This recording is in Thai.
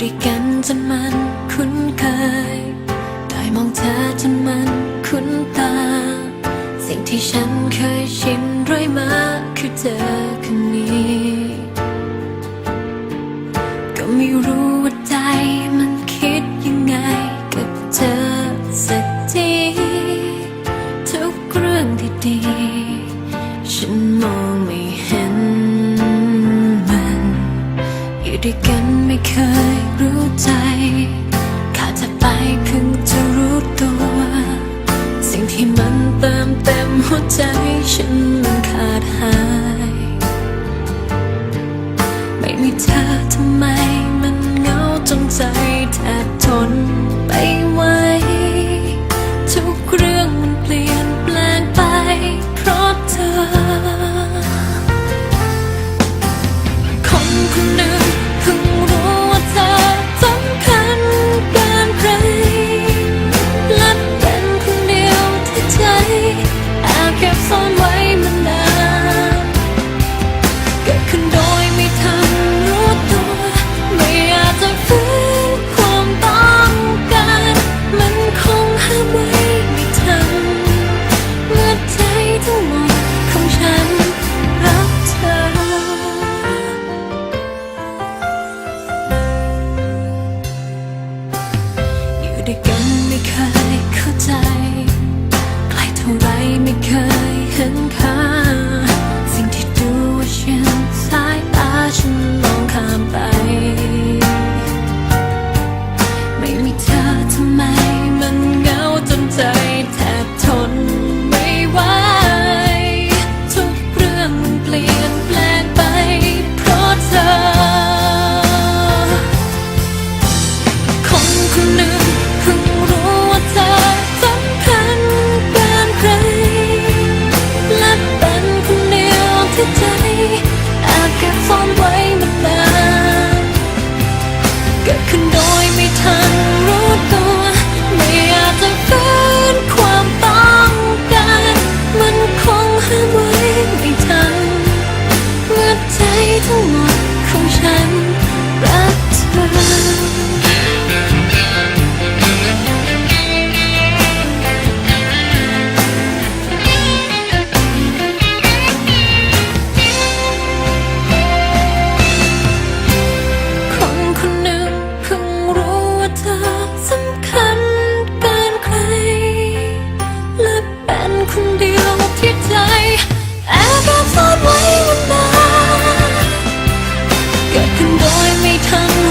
ด้วยกันจนมันคุ้นเคย ได้มองเธอจนมันคุ้นตา สิ่งที่ฉันเคยชินเรื่อยมาคือเธอคนนี้ ก็ไม่รู้ว่าใจมันคิดยังไงกับเธอสักทีทุกเรื่องที่ดี ฉันมองไม่เห็นมันอยู่ด้วยกัน ฉันมันขาดหาย ไม่มีเธอทำไม to touch คนเดียวที่ใจแอบรับซ่อนไว้มานานเกิดขึ้นโดยไม่ทัน